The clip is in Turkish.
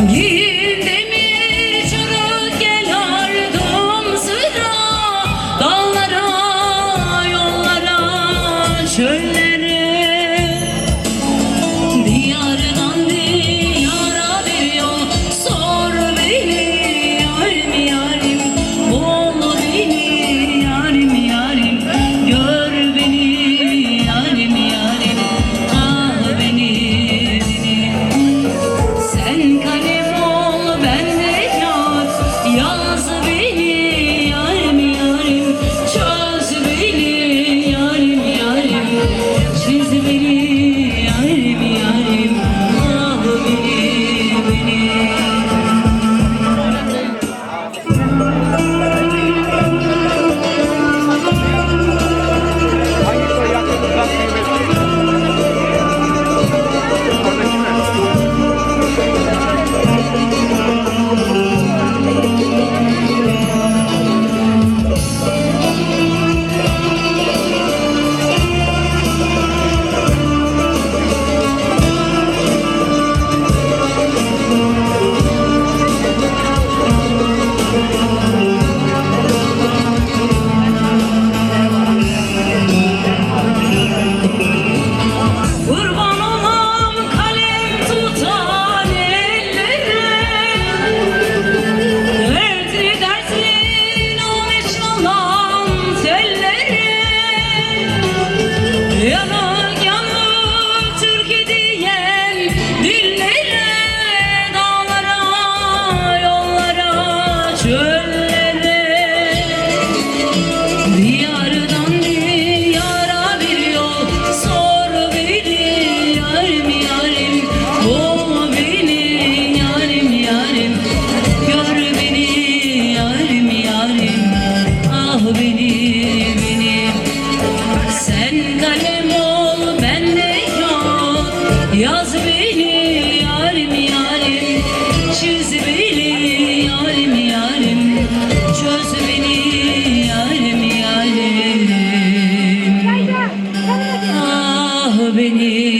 Yeah. beni yarim? Çöz beni yarim yarim? Çöz beni yarim? Yarim Ah beni.